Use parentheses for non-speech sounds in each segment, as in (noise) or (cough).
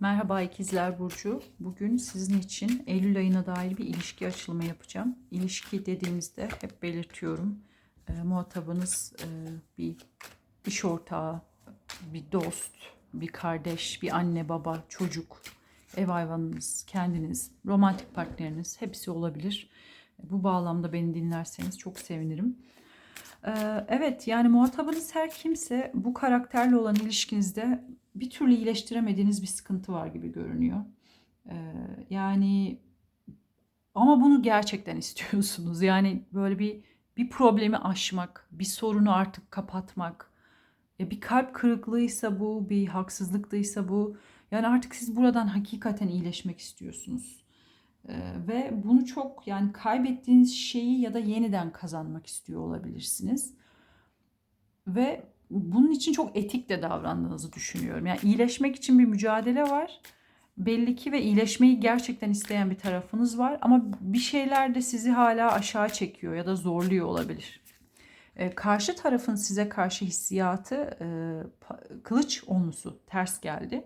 Merhaba İkizler Burcu. Bugün sizin için Eylül ayına dair bir ilişki açılımı yapacağım. İlişki dediğimizde hep belirtiyorum. E, muhatabınız e, bir iş ortağı, bir dost, bir kardeş, bir anne, baba, çocuk, ev hayvanınız, kendiniz, romantik partneriniz hepsi olabilir. Bu bağlamda beni dinlerseniz çok sevinirim. Ee, Evet yani muhatabınız her kimse bu karakterle olan ilişkinizde bir türlü iyileştiremediğiniz bir sıkıntı var gibi görünüyor. Ee, Yani ama bunu gerçekten (laughs) istiyorsunuz. Yani böyle bir bir problemi aşmak, bir sorunu artık kapatmak. Ya bir kalp kırıklığıysa bu, bir haksızlıktıysa bu. Yani artık siz buradan hakikaten iyileşmek istiyorsunuz. Ee, ve bunu çok yani kaybettiğiniz şeyi ya da yeniden kazanmak istiyor olabilirsiniz. Ve bunun için çok etik de davrandığınızı düşünüyorum. Yani iyileşmek için bir mücadele var. Belli ki ve iyileşmeyi gerçekten isteyen bir tarafınız var ama bir şeyler de sizi hala aşağı çekiyor ya da zorluyor olabilir. Ee, karşı tarafın size karşı hissiyatı e, kılıç onlusu ters geldi.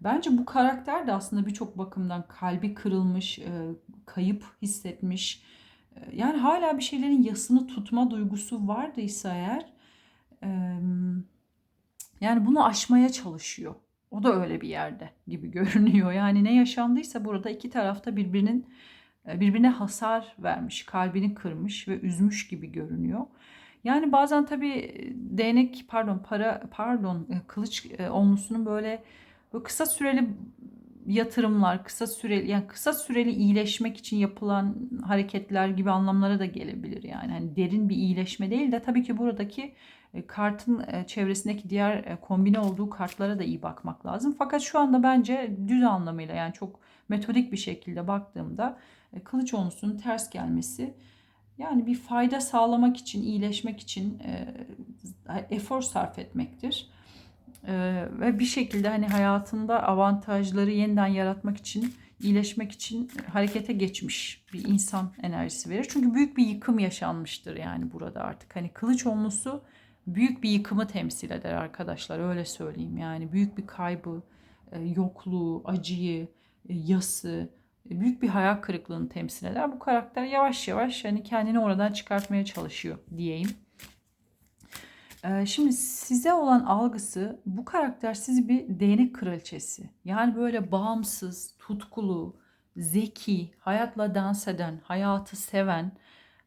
Bence bu karakter de aslında birçok bakımdan kalbi kırılmış, e, kayıp hissetmiş. E, Yani hala bir şeylerin yasını tutma duygusu vardıysa eğer yani bunu aşmaya çalışıyor. O da öyle bir yerde gibi (laughs) görünüyor. Yani ne yaşandıysa burada iki tarafta birbirinin e, birbirine hasar vermiş, kalbini kırmış ve üzmüş gibi görünüyor. Yani bazen tabii e, değnek pardon para pardon e, kılıç onlusunun böyle böyle kısa süreli yatırımlar, kısa süreli yani kısa süreli iyileşmek için yapılan hareketler gibi anlamlara da gelebilir yani. Hani derin bir iyileşme değil de tabii ki buradaki kartın e, çevresindeki diğer e, kombine olduğu kartlara da iyi bakmak lazım. Fakat şu anda bence düz anlamıyla yani çok metodik bir şekilde baktığımda e, kılıç onlusunun ters gelmesi yani bir fayda sağlamak için, iyileşmek için e, efor sarf etmektir. E, ve bir şekilde hani hayatında avantajları yeniden yaratmak için, iyileşmek için harekete geçmiş bir insan enerjisi verir. Çünkü büyük bir yıkım yaşanmıştır yani burada artık. Hani kılıç onlusu büyük bir yıkımı temsil eder arkadaşlar öyle söyleyeyim. Yani büyük bir kaybı, e, yokluğu, acıyı, e, yası, e, büyük bir hayal kırıklığını temsil eder. Bu karakter yavaş yavaş hani kendini oradan çıkartmaya çalışıyor diyeyim. Şimdi size olan algısı bu karakter sizi bir değnek kraliçesi. Yani böyle bağımsız, tutkulu, zeki, hayatla dans eden, hayatı seven,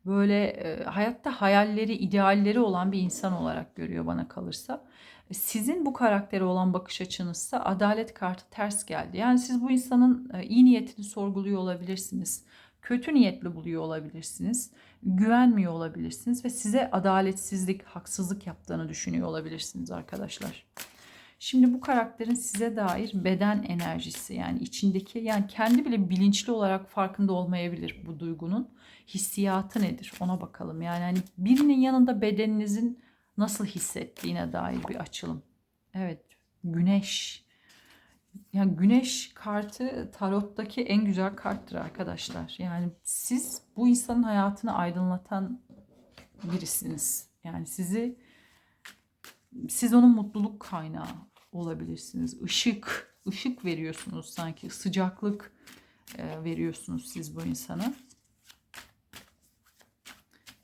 böyle hayatta hayalleri, idealleri olan bir insan olarak görüyor bana kalırsa. Sizin bu karaktere olan bakış açınızsa adalet kartı ters geldi. Yani siz bu insanın iyi niyetini sorguluyor olabilirsiniz. Kötü niyetli buluyor olabilirsiniz. Güvenmiyor olabilirsiniz ve size adaletsizlik, haksızlık yaptığını düşünüyor olabilirsiniz arkadaşlar. Şimdi bu karakterin size dair beden enerjisi yani içindeki yani kendi bile bilinçli olarak farkında olmayabilir bu duygunun hissiyatı nedir ona bakalım. Yani hani birinin yanında bedeninizin nasıl hissettiğine dair bir açılım. Evet güneş. Yani güneş kartı tarottaki en güzel karttır arkadaşlar. Yani siz bu insanın hayatını aydınlatan birisiniz. Yani sizi siz onun mutluluk kaynağı olabilirsiniz. Işık, ışık veriyorsunuz sanki. Sıcaklık veriyorsunuz siz bu insana.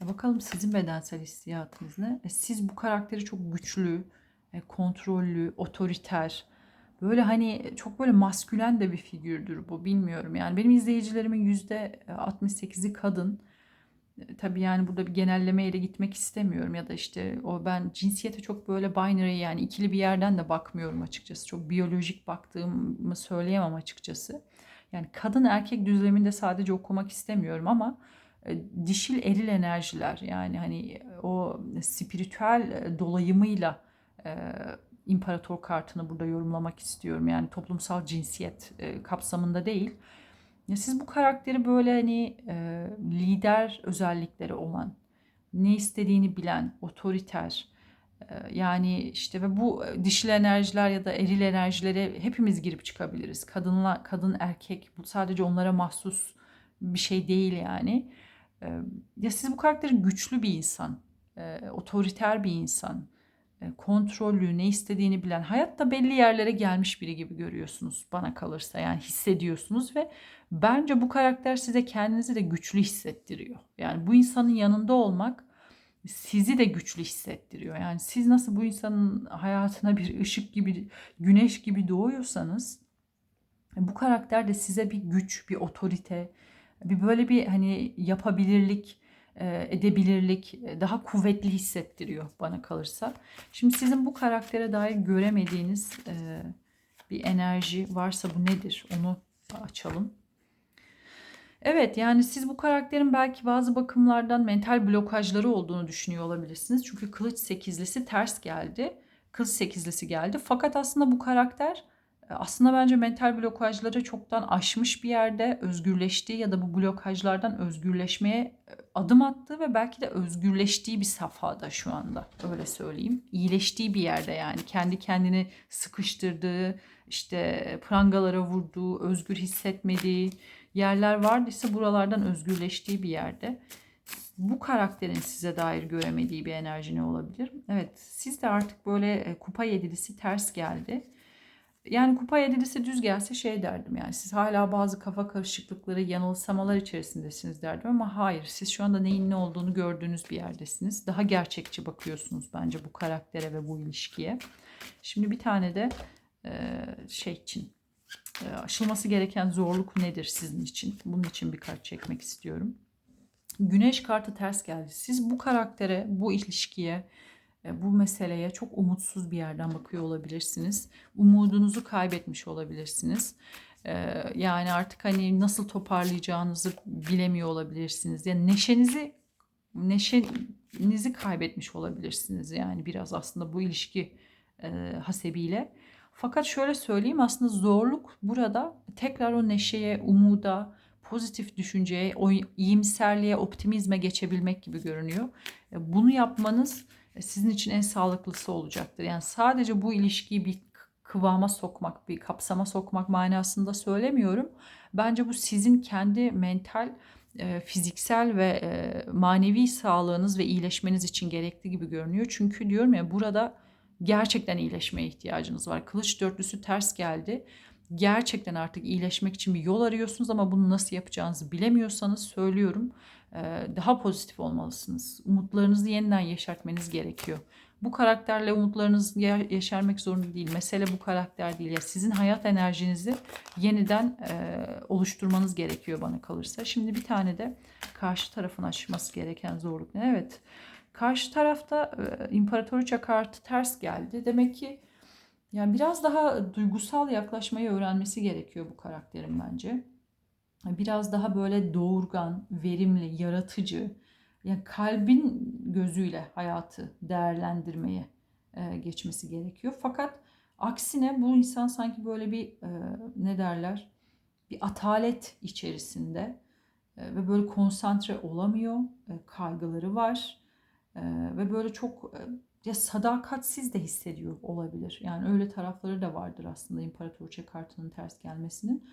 Ya bakalım sizin bedensel hissiyatınız ne? E, siz bu karakteri çok güçlü, e, kontrollü, otoriter, böyle hani çok böyle maskülen de bir figürdür bu bilmiyorum. Yani benim izleyicilerimin yüzde 68'i kadın. E, Tabii yani burada bir genellemeyle gitmek istemiyorum ya da işte o ben cinsiyete çok böyle binary yani ikili bir yerden de bakmıyorum açıkçası. Çok biyolojik baktığımı söyleyemem açıkçası. Yani kadın erkek düzleminde sadece okumak istemiyorum ama e, dişil eril enerjiler yani hani e, o spiritüel e, dolayımıyla e, imparator kartını burada yorumlamak istiyorum. Yani toplumsal cinsiyet e, kapsamında değil. Siz bu karakteri böyle hani e, lider özellikleri olan, ne istediğini bilen, otoriter, e, yani işte ve bu e, dişil enerjiler ya da eril enerjilere hepimiz girip çıkabiliriz. Kadınla kadın erkek bu sadece onlara mahsus bir şey değil yani. Ya siz bu karakteri güçlü bir insan, otoriter bir insan, kontrollü, ne istediğini bilen, hayatta belli yerlere gelmiş biri gibi görüyorsunuz bana kalırsa. Yani hissediyorsunuz ve bence bu karakter size kendinizi de güçlü hissettiriyor. Yani bu insanın yanında olmak sizi de güçlü hissettiriyor. Yani siz nasıl bu insanın hayatına bir ışık gibi, güneş gibi doğuyorsanız bu karakter de size bir güç, bir otorite, bir böyle bir hani yapabilirlik, e, edebilirlik, daha kuvvetli hissettiriyor bana kalırsa. Şimdi sizin bu karaktere dair göremediğiniz e, bir enerji varsa bu nedir? Onu açalım. Evet yani siz bu karakterin belki bazı bakımlardan mental blokajları olduğunu düşünüyor olabilirsiniz. Çünkü kılıç sekizlisi ters geldi. Kılıç sekizlisi geldi. Fakat aslında bu karakter aslında bence mental blokajları çoktan aşmış bir yerde özgürleştiği ya da bu blokajlardan özgürleşmeye adım attığı ve belki de özgürleştiği bir safhada şu anda öyle söyleyeyim. İyileştiği bir yerde yani kendi kendini sıkıştırdığı, işte prangalara vurduğu, özgür hissetmediği yerler vardıysa buralardan özgürleştiği bir yerde. Bu karakterin size dair göremediği bir enerji ne olabilir? Evet siz de artık böyle kupa yedilisi ters geldi yani kupa yedilisi düz gelse şey derdim yani siz hala bazı kafa karışıklıkları, yanılsamalar içerisindesiniz derdim ama hayır siz şu anda neyin ne olduğunu gördüğünüz bir yerdesiniz. Daha gerçekçi bakıyorsunuz bence bu karaktere ve bu ilişkiye. Şimdi bir tane de şey için aşılması gereken zorluk nedir sizin için? Bunun için bir kart çekmek istiyorum. Güneş kartı ters geldi. Siz bu karaktere, bu ilişkiye bu meseleye çok umutsuz bir yerden bakıyor olabilirsiniz. Umudunuzu kaybetmiş olabilirsiniz. E, yani artık hani nasıl toparlayacağınızı bilemiyor olabilirsiniz. Yani neşenizi neşenizi kaybetmiş olabilirsiniz. Yani biraz aslında bu ilişki e, hasebiyle. Fakat şöyle söyleyeyim aslında zorluk burada tekrar o neşeye, umuda, pozitif düşünceye, o iyimserliğe, optimizme geçebilmek gibi görünüyor. Bunu yapmanız sizin için en sağlıklısı olacaktır. Yani sadece bu ilişkiyi bir kıvama sokmak, bir kapsama sokmak manasında söylemiyorum. Bence bu sizin kendi mental, e, fiziksel ve e, manevi sağlığınız ve iyileşmeniz için gerekli gibi görünüyor. Çünkü diyorum ya burada gerçekten iyileşmeye ihtiyacınız var. Kılıç dörtlüsü ters geldi. Gerçekten artık iyileşmek için bir yol arıyorsunuz ama bunu nasıl yapacağınızı bilemiyorsanız söylüyorum daha pozitif olmalısınız. Umutlarınızı yeniden yeşertmeniz gerekiyor. Bu karakterle umutlarınız yeşermek zorunda değil. Mesele bu karakter değil. Ya sizin hayat enerjinizi yeniden oluşturmanız gerekiyor bana kalırsa. Şimdi bir tane de karşı tarafın aşması gereken zorluk ne? Evet. Karşı tarafta e, imparatoriçe kartı ters geldi. Demek ki yani biraz daha duygusal yaklaşmayı öğrenmesi gerekiyor bu karakterin bence biraz daha böyle doğurgan, verimli, yaratıcı, yani kalbin gözüyle hayatı değerlendirmeye e, geçmesi gerekiyor. Fakat aksine bu insan sanki böyle bir e, ne derler bir atalet içerisinde e, ve böyle konsantre olamıyor, kaygıları var ve böyle çok ya sadakatsiz de hissediyor olabilir. Yani öyle tarafları da vardır aslında İmparatorça kartının ters gelmesinin.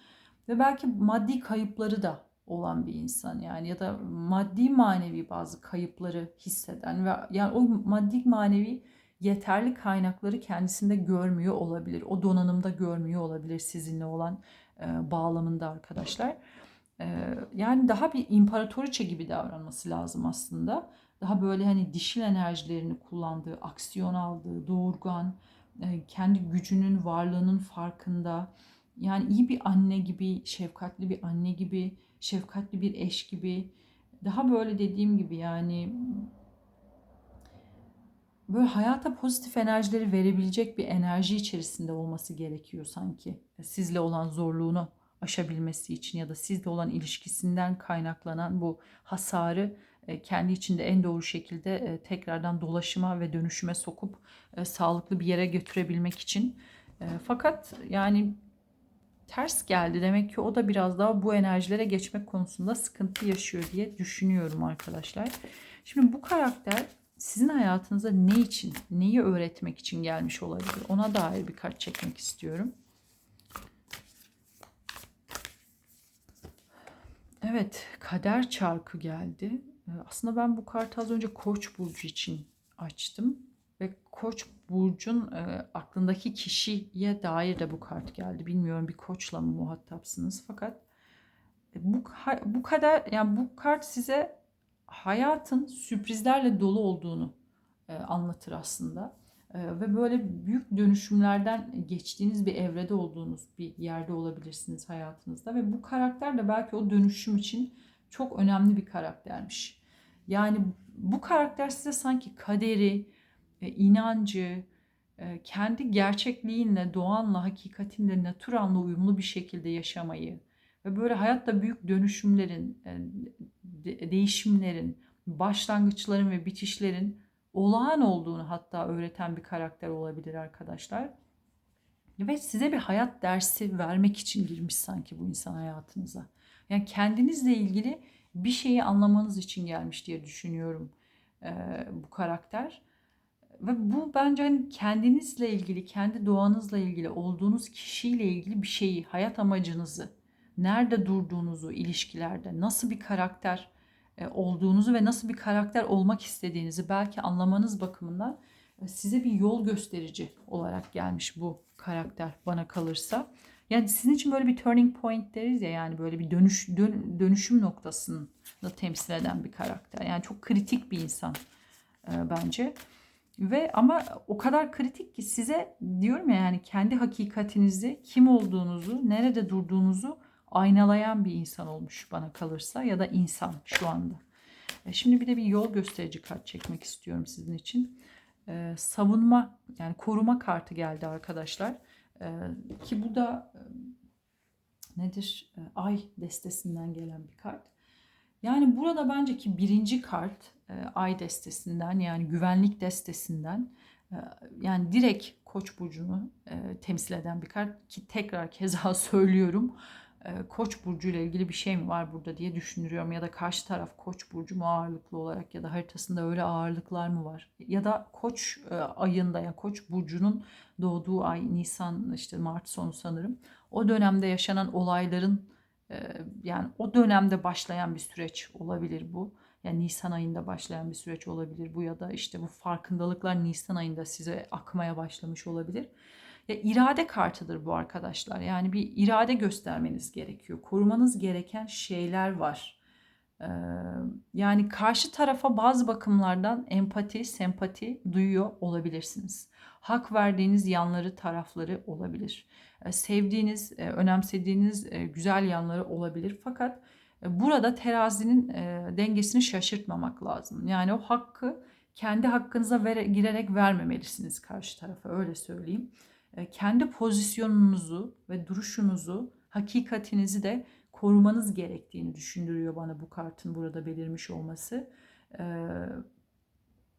Ve belki maddi kayıpları da olan bir insan yani ya da maddi manevi bazı kayıpları hisseden ve yani o maddi manevi yeterli kaynakları kendisinde görmüyor olabilir. O donanımda görmüyor olabilir sizinle olan e, bağlamında arkadaşlar. E, yani daha bir imparatoriçe gibi davranması lazım aslında. Daha böyle hani dişil enerjilerini kullandığı, aksiyon aldığı, doğurgan, e, kendi gücünün, varlığının farkında yani iyi bir anne gibi, şefkatli bir anne gibi, şefkatli bir eş gibi. Daha böyle dediğim gibi yani böyle hayata pozitif enerjileri verebilecek bir enerji içerisinde olması gerekiyor sanki. Sizle olan zorluğunu aşabilmesi için ya da sizle olan ilişkisinden kaynaklanan bu hasarı e, kendi içinde en doğru şekilde e, tekrardan dolaşıma ve dönüşüme sokup e, sağlıklı bir yere götürebilmek için. Fakat yani ters geldi. Demek ki o da biraz daha bu enerjilere geçmek konusunda sıkıntı yaşıyor diye düşünüyorum arkadaşlar. Şimdi bu karakter sizin hayatınıza ne için, neyi öğretmek için gelmiş olabilir? Ona dair bir kart çekmek istiyorum. Evet, kader çarkı geldi. Ee, aslında ben bu kartı az önce Koç burcu için açtım. ve Koç burcun e, aklındaki kişiye dair de bu kart geldi. Bilmiyorum bir koçla mı muhatapsınız fakat e, bu bu kadar yani bu kart size hayatın sürprizlerle dolu olduğunu e, anlatır aslında. E, ve böyle büyük dönüşümlerden geçtiğiniz bir evrede olduğunuz bir yerde olabilirsiniz hayatınızda ve bu karakter de belki o dönüşüm için çok önemli bir karaktermiş. Yani bu karakter size sanki kaderi, e, inancı, e, kendi gerçekliğinle, doğanla, hakikatinle, naturanla uyumlu bir şekilde yaşamayı ve böyle hayatta büyük dönüşümlerin, e, de- değişimlerin, başlangıçların ve bitişlerin olağan olduğunu hatta öğreten bir karakter olabilir arkadaşlar. Ve size bir hayat dersi vermek için girmiş sanki bu insan hayatınıza. Yani kendinizle ilgili bir şeyi anlamanız için gelmiş diye düşünüyorum e, bu karakter. Ve bu bence hani kendinizle ilgili, kendi doğanızla ilgili, olduğunuz kişiyle ilgili bir şeyi, hayat amacınızı, nerede durduğunuzu ilişkilerde, nasıl bir karakter e, olduğunuzu ve nasıl bir karakter olmak istediğinizi belki anlamanız bakımından size bir yol gösterici olarak gelmiş bu karakter bana kalırsa. Yani sizin için böyle bir turning point deriz ya yani böyle bir dönüş dön- dönüşüm noktasını temsil eden bir karakter. Yani çok kritik bir insan e, bence. Ve ama o kadar kritik ki size diyorum ya yani kendi hakikatinizi, kim olduğunuzu, nerede durduğunuzu aynalayan bir insan olmuş bana kalırsa ya da insan şu anda. E, Şimdi bir de bir yol gösterici kart çekmek istiyorum sizin için. Ee, savunma yani koruma kartı geldi arkadaşlar. Ki bu da nedir? Ay destesinden gelen bir kart. Yani burada bence ki birinci kart ay destesinden yani güvenlik destesinden yani direkt koç burcunu temsil eden bir kart ki tekrar keza (laughs) söylüyorum koç burcu ile ilgili bir şey mi var burada diye düşünüyorum ya da karşı taraf koç burcu mu ağırlıklı olarak ya da haritasında öyle ağırlıklar mı var ya da koç e, ayında ya koç burcunun doğduğu ay Nisan işte Mart sonu sanırım o dönemde yaşanan olayların ee, yani o dönemde başlayan bir süreç olabilir bu. Yani Nisan ayında başlayan bir süreç olabilir bu ya da işte bu farkındalıklar Nisan ayında size akmaya başlamış olabilir. Ya irade kartıdır bu arkadaşlar. Yani bir irade göstermeniz gerekiyor. Korumanız gereken şeyler var. Ee, yani karşı tarafa bazı bakımlardan empati, sempati duyuyor olabilirsiniz. Hak verdiğiniz yanları, tarafları olabilir. E, sevdiğiniz, e, önemsediğiniz e, güzel yanları olabilir. Fakat burada terazinin dengesini şaşırtmamak lazım. Yani o hakkı kendi hakkınıza girerek vermemelisiniz karşı tarafa öyle söyleyeyim. Kendi pozisyonunuzu ve duruşunuzu, hakikatinizi de korumanız gerektiğini düşündürüyor bana bu kartın burada belirmiş olması.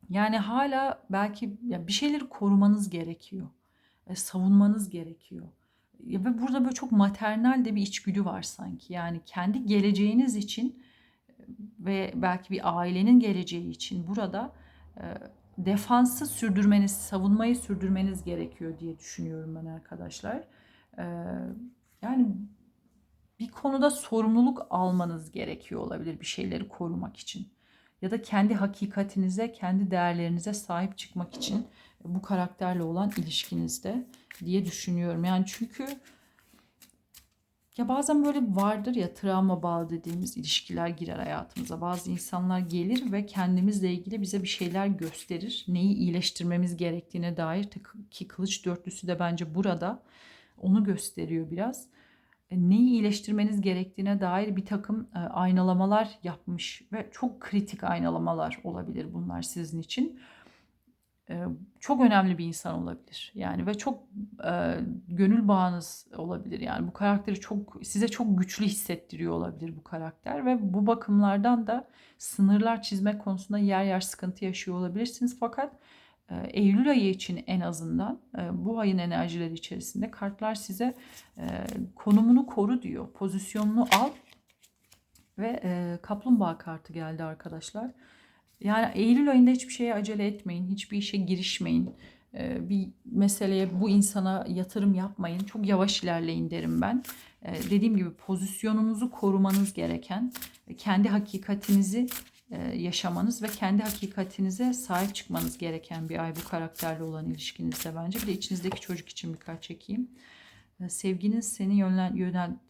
Yani hala belki bir şeyleri korumanız gerekiyor. Savunmanız gerekiyor ve burada böyle çok maternal de bir içgüdü var sanki. Yani kendi geleceğiniz için ve belki bir ailenin geleceği için burada e, defansı sürdürmeniz, savunmayı sürdürmeniz gerekiyor diye düşünüyorum ben arkadaşlar. E, yani bir konuda sorumluluk almanız gerekiyor olabilir bir şeyleri korumak için. Ya da kendi hakikatinize, kendi değerlerinize sahip çıkmak için bu karakterle olan ilişkinizde diye düşünüyorum. Yani çünkü ya bazen böyle vardır ya travma bağlı dediğimiz ilişkiler girer hayatımıza. Bazı insanlar gelir ve kendimizle ilgili bize bir şeyler gösterir. Neyi iyileştirmemiz gerektiğine dair ki kılıç dörtlüsü de bence burada onu gösteriyor biraz. E, neyi iyileştirmeniz gerektiğine dair bir takım e, aynalamalar yapmış ve çok kritik aynalamalar olabilir bunlar sizin için çok önemli bir insan olabilir. Yani ve çok e, gönül bağınız olabilir. Yani bu karakteri çok size çok güçlü hissettiriyor olabilir bu karakter ve bu bakımlardan da sınırlar çizme konusunda yer yer sıkıntı yaşıyor olabilirsiniz. Fakat e, Eylül ayı için en azından e, bu ayın enerjileri içerisinde kartlar size e, konumunu koru diyor. Pozisyonunu al ve e, kaplumbağa kartı geldi arkadaşlar. Yani Eylül ayında hiçbir şeye acele etmeyin. Hiçbir işe girişmeyin. Ee, bir meseleye bu insana yatırım yapmayın. Çok yavaş ilerleyin derim ben. Ee, dediğim gibi pozisyonunuzu korumanız gereken, kendi hakikatinizi e, yaşamanız ve kendi hakikatinize sahip çıkmanız gereken bir ay bu karakterle olan ilişkinizde bence. Bir de içinizdeki çocuk için birkaç çekeyim. E, Sevginin seni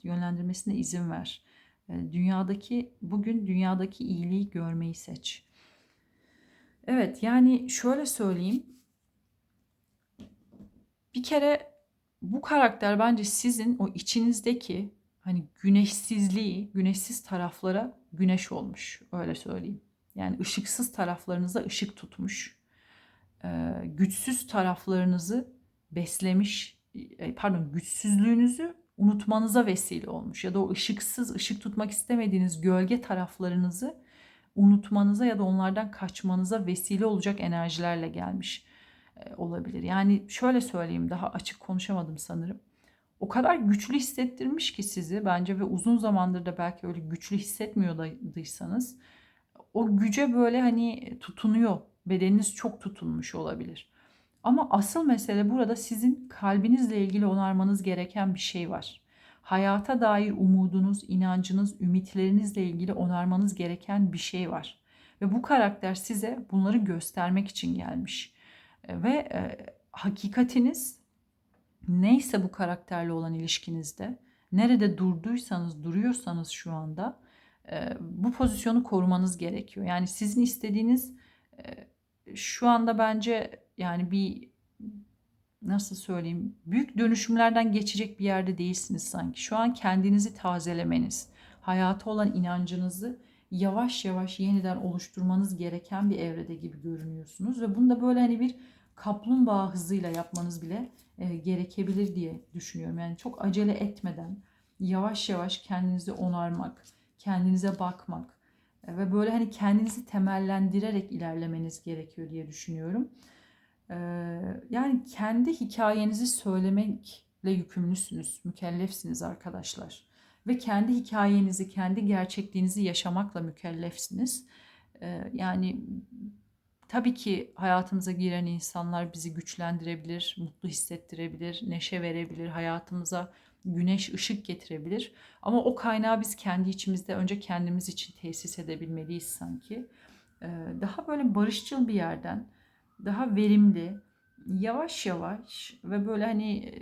yönlendirmesine izin ver. Dünyadaki bugün dünyadaki iyiliği görmeyi seç. Evet yani şöyle söyleyeyim. Bir kere bu karakter bence sizin o içinizdeki hani güneşsizliği, güneşsiz taraflara güneş olmuş. Öyle söyleyeyim. Yani ışıksız taraflarınıza ışık tutmuş. Güçsüz taraflarınızı beslemiş. e, Pardon, güçsüzlüğünüzü unutmanıza vesile olmuş. Ya da o ışıksız, ışık tutmak istemediğiniz gölge taraflarınızı unutmanıza ya da onlardan kaçmanıza vesile olacak enerjilerle gelmiş e, olabilir. Yani şöyle söyleyeyim daha açık konuşamadım sanırım. O kadar güçlü hissettirmiş ki sizi bence ve uzun zamandır da belki öyle güçlü hissetmiyorduysanız o güce böyle hani tutunuyor. Bedeniniz çok tutunmuş olabilir. Ama asıl mesele burada sizin kalbinizle ilgili onarmanız gereken bir şey var. Hayata dair umudunuz, inancınız, ümitlerinizle ilgili onarmanız gereken bir şey var. Ve bu karakter size bunları göstermek için gelmiş. E, Ve e, hakikatiniz neyse bu karakterle olan ilişkinizde, nerede durduysanız, duruyorsanız şu anda e, bu pozisyonu korumanız gerekiyor. Yani sizin istediğiniz e, şu anda bence yani bir nasıl söyleyeyim büyük dönüşümlerden geçecek bir yerde değilsiniz sanki. Şu an kendinizi tazelemeniz, hayata olan inancınızı yavaş yavaş yeniden oluşturmanız gereken bir evrede gibi görünüyorsunuz ve bunu da böyle hani bir kaplumbağa hızıyla yapmanız bile e, gerekebilir diye düşünüyorum. Yani çok acele etmeden yavaş yavaş kendinizi onarmak, kendinize bakmak e, ve böyle hani kendinizi temellendirerek ilerlemeniz gerekiyor diye düşünüyorum. Yani kendi hikayenizi söylemekle yükümlüsünüz, mükellefsiniz arkadaşlar. Ve kendi hikayenizi, kendi gerçekliğinizi yaşamakla mükellefsiniz. Yani tabii ki hayatımıza giren insanlar bizi güçlendirebilir, mutlu hissettirebilir, neşe verebilir, hayatımıza güneş ışık getirebilir. Ama o kaynağı biz kendi içimizde önce kendimiz için tesis edebilmeliyiz sanki. Daha böyle barışçıl bir yerden, daha verimli, yavaş yavaş ve böyle hani e,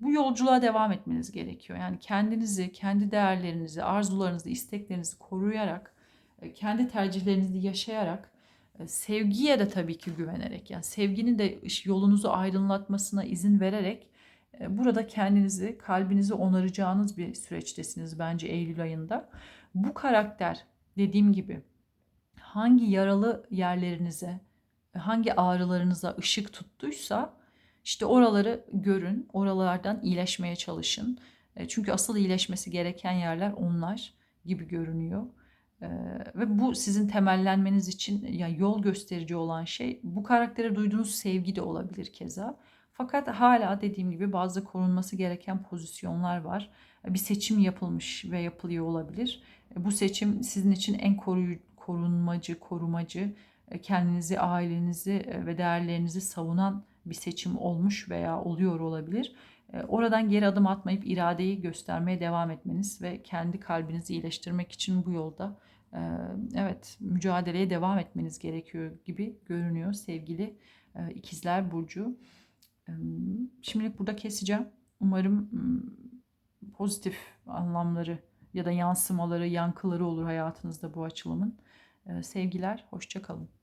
bu yolculuğa devam etmeniz gerekiyor. Yani kendinizi, kendi değerlerinizi, arzularınızı, isteklerinizi koruyarak, e, kendi tercihlerinizi yaşayarak, e, sevgiye de tabii ki güvenerek, yani sevginin de yolunuzu aydınlatmasına izin vererek burada kendinizi, kalbinizi onaracağınız bir süreçtesiniz bence Eylül ayında. Bu karakter dediğim gibi hangi yaralı yerlerinize, hangi ağrılarınıza ışık tuttuysa işte oraları görün, oralardan iyileşmeye çalışın. E, Çünkü asıl iyileşmesi gereken yerler onlar gibi görünüyor. E, Ve bu sizin temellenmeniz için yani yol gösterici olan şey bu karaktere duyduğunuz sevgi de olabilir keza. Fakat hala dediğim gibi bazı korunması gereken pozisyonlar var. Bir seçim yapılmış ve yapılıyor olabilir. Bu seçim sizin için en koruyu, korunmacı, korumacı, kendinizi, ailenizi ve değerlerinizi savunan bir seçim olmuş veya oluyor olabilir. Oradan geri adım atmayıp iradeyi göstermeye devam etmeniz ve kendi kalbinizi iyileştirmek için bu yolda e, evet mücadeleye devam etmeniz gerekiyor gibi görünüyor sevgili e, ikizler burcu. E, Şimdilik burada keseceğim. Umarım pozitif anlamları ya da yansımaları, yankıları olur hayatınızda bu açılımın. Sevgiler, hoşçakalın.